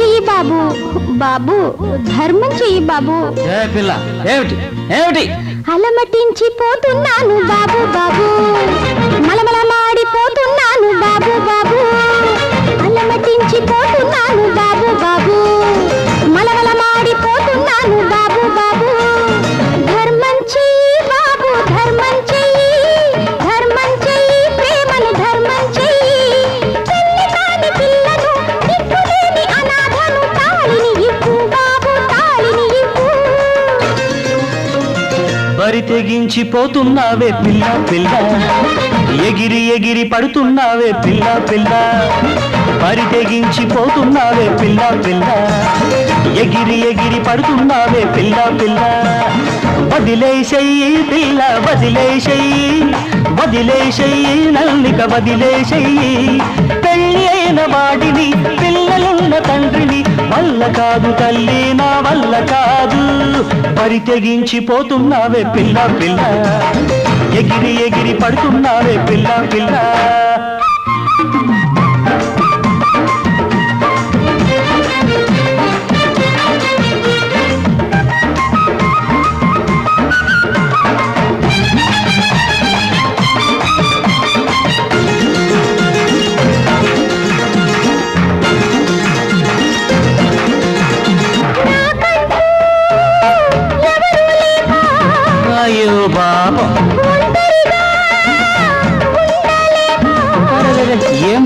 చెయ్యి బాబు. బాబు ధర్మం చెయ్యి బాబు. ఏ పిల్ల ఏమిటి? ఏమిటి? అలమటించి పోతున్నాను బాబు బాబు. బరి తెగించి పోతున్నావే పిల్ల పిల్ల. ఎగిరి ఎగిరి పడుతున్నావే పిల్ల పిల్ల. బరి తెగించి పోతున్నావే పిల్ల పిల్ల. ఎగిరి ఎగిరి పడుతున్నావే పిల్ల పిల్ల. వదిలేసెయ్యి పిల్ల వదిలేసెయ్యి వదిలేసెయ్యి నల్లిక వదిలేసెయ్యి పెళ్ళి అయిన వాడిని పిల్లలున్న తండ్రిని వల్ల కాదు తల్లి నా వల్ల కాదు. పరి తెగించిపోతున్నావే పిల్ల పిల్ల. ఎగిరి ఎగిరి పడుతున్నావే పిల్ల పిల్ల.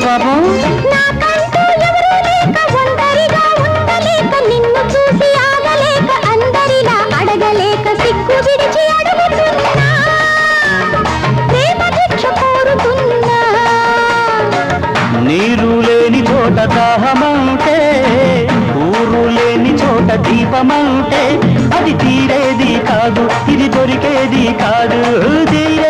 కోరుతున్నా. నీరు లేని చోట దాహమంటే ఊరు లేని చోట దీపమంటే అది తీరేది కాదు ఇది దొరికేది కాదు తీరేది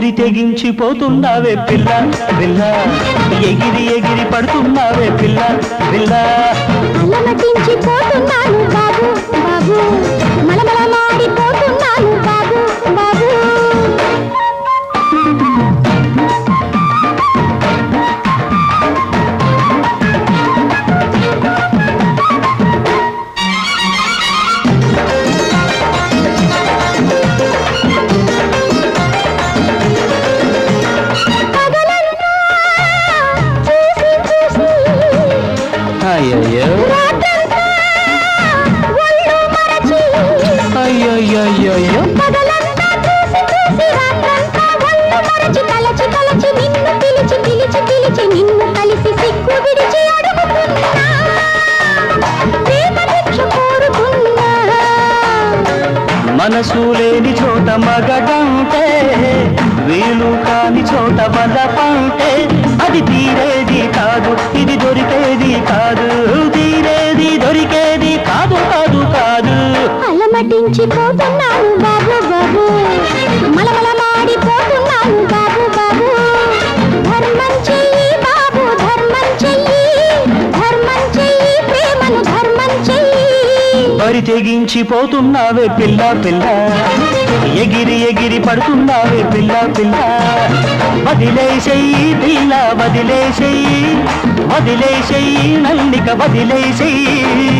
పరి తెగించిపోతున్నావే పిల్ల పిల్ల. ఎగిరి ఎగిరి పడుతున్నావే పిల్ల పిల్ల. పోతున్నాను బాబు బాబు. కోరుతున్నా. మనసు లేని చోట మగడంటే వీలు కాని చోట వలపంటే అది తీరేది కాదు ఇది దొరికేది కాదు. అలమటించి పోతున్నాను బాబు బాబు. మలమల మాడిపోతున్నాను బాబు బాబు. ధర్మం చెయ్యి బాబు ధర్మం చెయ్యి. ధర్మం చెయ్యి ప్రేమను ధర్మం చెయ్యి. బరి తెగించి పోతున్నావే పిల్ల పిల్ల. ఎగిరి ఎగిరి పడుతున్నావే పిల్ల పిల్ల. వదిలేసేయి పిల్ల వదిలేసేయి. వదిలేసేయి నల్లిక వదిలేసేయి.